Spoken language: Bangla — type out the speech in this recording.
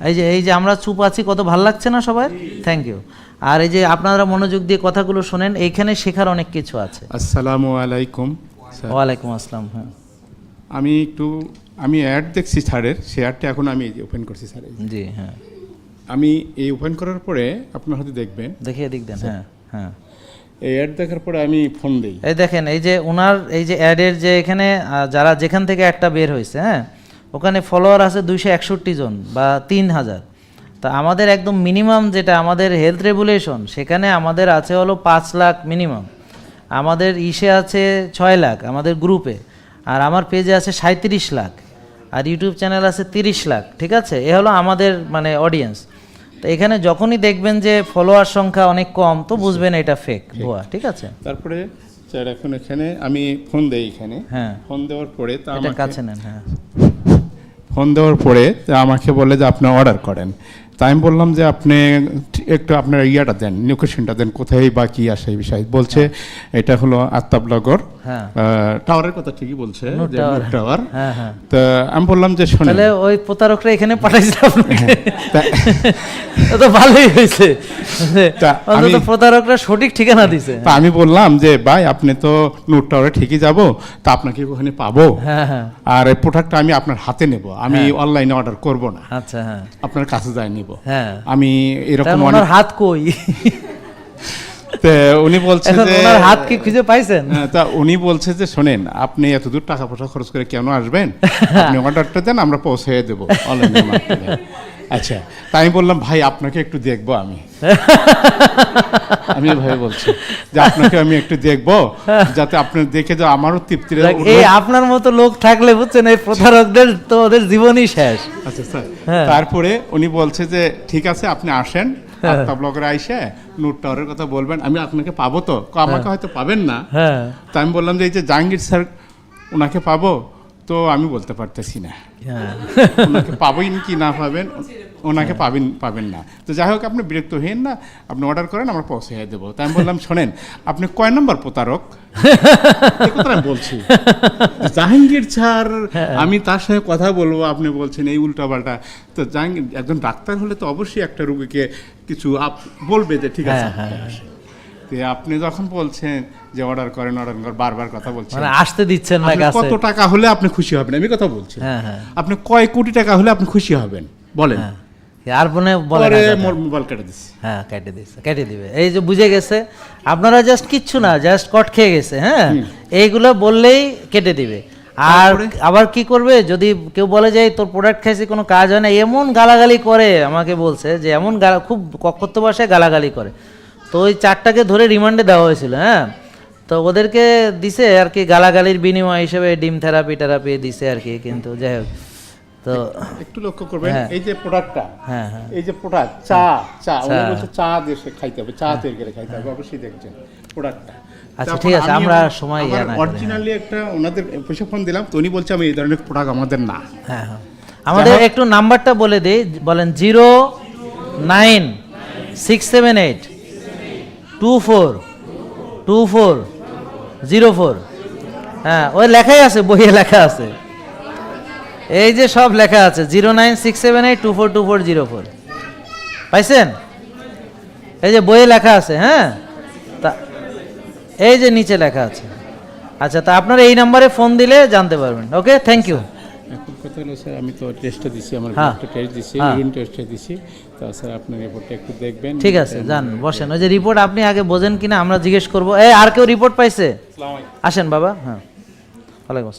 এই যে এই যে আমরা চুপ আছি কত ভালো লাগছে না সবাই? থ্যাংক ইউ আর এই যে আপনারা মনোযোগ দিয়ে কথাগুলো শোনেন এইখানে শেখার অনেক কিছু আছে। আসসালামু আলাইকুম ওয়ালাইকুম আসসালাম হ্যাঁ। আমি একটু আমি অ্যাড দেখছি স্যারের সে অ্যাডটা এখন আমি ওপেন করছি স্যার জি হ্যাঁ। আমি এই ওপেন করার পরে আপনার হয়তো দেখবেন। দেখিয়ে দিক দেন হ্যাঁ হ্যাঁ। এই অ্যাড দেখার পরে আমি ফোন দিই। এই দেখেন এই যে ওনার এই যে অ্যাডের যে এখানে যারা যেখান থেকে অ্যাডটা বের হয়েছে হ্যাঁ ওখানে ফলোয়ার আছে দুইশো একষট্টি জন বা তিন হাজার তা আমাদের একদম মিনিমাম যেটা আমাদের হেলথ রেগুলেশন সেখানে আমাদের আছে হলো পাঁচ লাখ মিনিমাম আমাদের ইসে আছে ছয় লাখ আমাদের গ্রুপে আর আমার পেজে আছে সাঁত্রিশ লাখ। আর ইউটিউব চ্যানেল আছে তিরিশ লাখ ঠিক আছে? এ হলো আমাদের মানে অডিয়েন্স তো এখানে যখনই দেখবেন যে ফলোয়ার সংখ্যা অনেক কম তো বুঝবেন এটা ফেক ভুয়া ঠিক আছে? তারপরে স্যার এখন এখানে আমি ফোন দেই এখানে। হ্যাঁ। ফোন দেওয়ার পরে তা আমাকে কাছে নেন হ্যাঁ। ফোন দেওয়ার পরে আমাকে বলে যে আপনি অর্ডার করেন। তাই আমি বললাম যে আপনি একটু আপনার ইয়াটা দেন লোকেশনটা দেন কোথায় বা কি আসে এই বিষয়। বলছে এটা হলো আত্মাবনগর হ্যাঁ। টাওয়ারের কথা ঠিকই বলছে টাওয়ার। হ্যাঁ হ্যাঁ। তা আমি বললাম যে শোনেন। তাহলে ওই প্রতারকরা এখানে পাঠাইছে আপনাকে। তা- ভালোই হয়েছে। অন্তত প্রতারকরা সঠিক ঠিকানা দিছে। তা আমি বললাম যে ভাই আপনি তো নূর টাওয়ারে ঠিকই যাব তা আপনাকে ওখানে পাবো। হ্যাঁ হ্যাঁ। আর এই প্রোডাক্টটা আমি আপনার হাতে নেব। আমি অনলাইনে অর্ডার করব না। আচ্ছা হ্যাঁ। আপনার কাছে যাই নিব। হ্যাঁ। আমি এরকম ওনার হাত কই? উনি বলছে যে হাত কি খুঁজে পাইছেন? হ্যাঁ, তা উনি বলছে যে শোনেন আপনি এত দূর টাকা পয়সা খরচ করে কেন আসবেন? আপনি অর্ডারটা দেন আমরা পৌঁছে দেবো। আচ্ছা তাই আমি বললাম ভাই আপনাকে একটু দেখব আমি। আমি ভাই বলছি যে আপনাকে আমি একটু দেখব যাতে আপনি দেখে যে আমারও তৃপ্তি এই আপনার মতো লোক থাকলে বুঝছেন এই প্রতারকদের তো ওদের জীবনই শেষ। আচ্ছা স্যার হ্যাঁ। তারপরে উনি বলছে যে ঠিক আছে আপনি আসেন আত্মা ব্লগের আইসে নূর টাওয়ারের কথা বলবেন আমি আপনাকে পাবো তো। আমাকে হয়তো পাবেন না। হ্যাঁ। তা আমি বললাম যে এই যে জাহাঙ্গীর স্যার ওনাকে পাবো? তো আমি বলতে পারতেছি না। হ্যাঁ। ওনাকে পাবেন কি না পাবেন ওনাকে পাবেন পাবেন না। তো যাই হোক আপনি বিরক্ত হইন না আপনি অর্ডার করেন আমরা পৌঁছে দেবো। তাই আমি বললাম শোনেন আপনি কয় নম্বর প্রতারক? বলছি। জাহাঙ্গীর স্যার আমি তার সঙ্গে কথা বলব আপনি বলছেন এই উল্টাপাল্টা। তো জাহাঙ্গীর একজন ডাক্তার হলে তো অবশ্যই একটা রুগীকে কিছু আপ- বলবে যে ঠিক আছে। আপনি যখন বলছেন যে অর্ডার করেন অর্ডার করেন বারবার কথা বলছেন। মানে আসতে দিচ্ছেন না কাছে। কত টাকা হলে আপনি খুশি হবেন? আমি কথা বলছি। হ্যাঁ হ্যাঁ। আপনি কয় কোটি টাকা হলে আপনি খুশি হবেন? বলেন। হ্যাঁ। আর মনে বলে মোবাইল কেটে দিচ্ছি হ্যাঁ কেটে দিচ্ছে কেটে দিবে। এই যে বুঝে গেছে আপনারা জাস্ট কিচ্ছু না জাস্ট কট খেয়ে গেছে হ্যাঁ? এইগুলো বললেই কেটে দিবে। আর আবার কি করবে? যদি কেউ বলে যে তোর প্রোডাক্ট খাইছে কোনো কাজ হয় না এমন গালাগালি করে আমাকে বলছে যে এমন গালা খুব কক্ষত্ব ভাষায় গালাগালি করে। তো ওই চারটাকে ধরে রিমান্ডে দেওয়া হয়েছিল হ্যাঁ? তো ওদেরকে দিছে আর কি গালাগালির বিনিময় হিসেবে ডিম থেরাপি টেরাপি দিছে আর কি কিন্তু যাই হোক। তো একটু লক্ষ্য করবেন হ্যাঁ। এই যে প্রোডাক্টটা হ্যাঁ হ্যাঁ। এই যে প্রোডাক্ট চা চা উনি। বলছে চা দিয়ে খাইতে হবে চা তৈরি করে খাইতে হবে অবশ্যই দেখছেন প্রোডাক্টটা। আচ্ছা, ঠিক আছে, আমরা সময় ইয়া না অরিজিনালি একটা ওনাদের ফোন দিলাম তো উনি বলছে আমি এই ধরনের প্রোডাক্ট আমাদের না। হ্যাঁ হ্যাঁ। আমাদের একটু নাম্বারটা বলে দিই বলেন zero nine six seven eight two four two four zero four. হ্যাঁ ওই লেখাই আছে বইয়ে লেখা আছে। এই যে সব লেখা আছে zero nine six seven eight two four two four zero four. পাইছেন? এই যে বইয়ে লেখা আছে হ্যাঁ? তা এই যে নিচে লেখা আছে। আচ্ছা তা আপনারা এই নাম্বারে ফোন দিলে জানতে পারবেন। Okay thank you. কথা হলো স্যার আমি তো টেস্টটা দিছি আমার হ্যাঁ। টেস্ট দিছি হ্যাঁ। ইউরিন টেস্টটা দিছি। তো আপনি রিপোর্টটা একটু দেখবেন। ঠিক আছে যান বসেন। ওই যে রিপোর্ট আপনি আগে বোঝেন কিনা আমরা জিজ্ঞেস করব। এই আর কেউ রিপোর্ট পাইছে? আসেন বাবা হ্যাঁ। ওয়ালাইকুম।